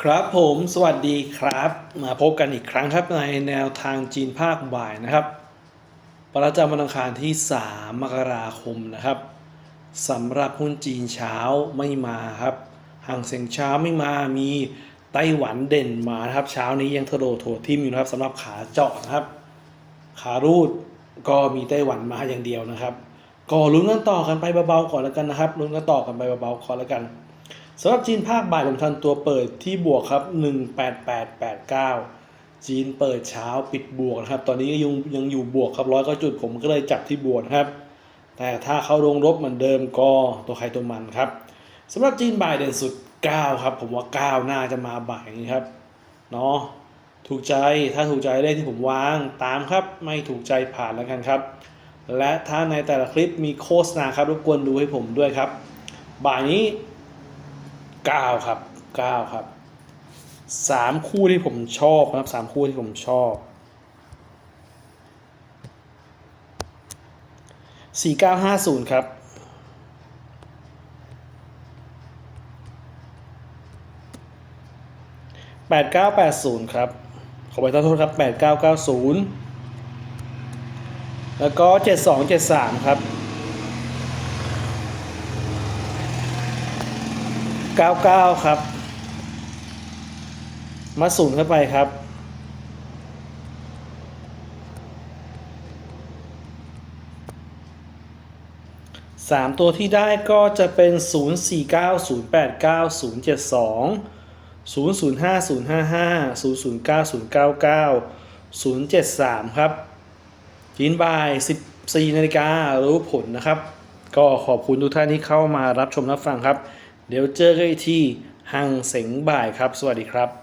ครับผมสวัสดีครับ มาพบกันอีกครั้งครับในแนวทางจีนภาคบ่ายนะครับ ประจำวันอังคารที่ 3 มกราคมนะครับสำหรับหุ้นจีนเช้าไม่มาครับห่างเสียงเช้าไม่มามีไต้หวันเด่นมานะครับ เช้านี้ยังทะโดโถทิมอยู่นะครับสำหรับขาเจาะนะครับ ขารูดก็มีไต้หวันมาอย่างเดียวนะครับ ก็ลุ้นกันต่อกันไปเบาๆก่อนแล้วกันนะครับลุ้นกันต่อกันไปเบาๆก่อนแล้วกัน สำหรับจีนภาคบ่ายผมทันตัวเปิดที่บวกครับ 18889 จีนเปิดเช้าปิดบวกนะครับ ตอนนี้ยังยังอยู่บวกครับร้อยก็จุดผมก็เลยจับที่บวกนะครับ แต่ถ้าเขาลงลบเหมือนเดิมก็ตัวใครตัวมันครับสำหรับจีนบ่ายเด่นสุด 9 ครับ ผมว่า 9 น่าจะมาบ่ายนี้ครับเนาะถูกใจถ้าถูกใจเลขที่ผมวางตามครับ ไม่ถูกใจผ่านแล้วกันครับ และถ้าในแต่ละคลิปมีโฆษณาครับรบกวนดูให้ผมด้วยครับ บ่ายนี้ ก้าครับเก้าครับสามคู่ที่ผมชอบครับสามคู่ที่ผมชอบสี่เก้าห้าศูนย์ครับแปดเก้าแปดศูนย์ครับ ขอไปโทษครับแปดเก้าเก้าศูนย์แล้วก็เจ็ดสองเจ็ดสามครับ 99 ครับ มาศูนเข้าไปครับ สามตัวที่ได้ก็จะเป็น 0 4 9 0 8 9 0 7 2 0 0 5 0 5 5 0 0 9 0 9 9 0 7 3 ครับกินบ่าย 14นาฬิการู้ผลนะครับ ก็ขอบคุณทุกท่านที่เข้ามารับชมรับฟังครับ เดี๋ยวเจอกันอีกที่หังเสงบ่ายครับ สวัสดีครับ